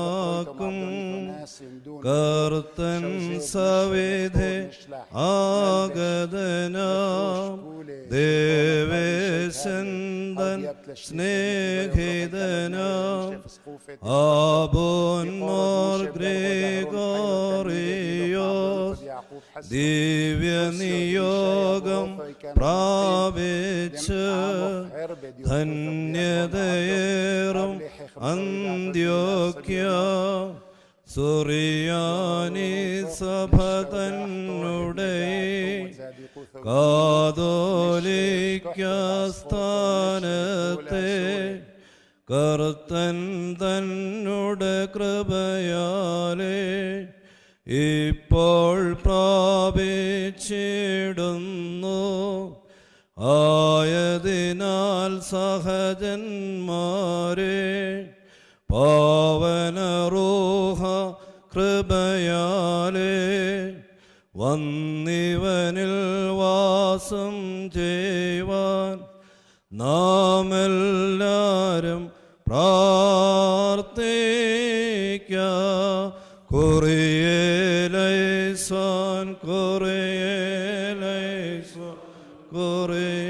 ആക്കും കർത്തൻ സവേധെ ആഗതന ദേവേശന്തൻ സ്നേഹിതന ആബോന്നോർ ദിവ്യനിയോഗം പ്രാപിച്ച് ധന്യതയേറും അന്ത്യോക്യ സുറിയാനി സഭ തന്നുടേ കാതോലിക്കാസ്ഥാനത്തെ കർത്തൻ തന്നുടെ കൃപയാലേ ഇപ്പോൾ പ്രാപിച്ചിടുന്നു. ആയതിനാൽ സഹജന്മാരെ പാവനറൂഹ കൃപയാലേ വന്നിവനിൽ വാസം ചെയ്യുവാൻ നാം എല്ലാവരും പ്രാർത്ഥിക്ക കുറിയേലൈസാൻ കുറിയേലൈസാൻ കുറിയേലൈസാൻ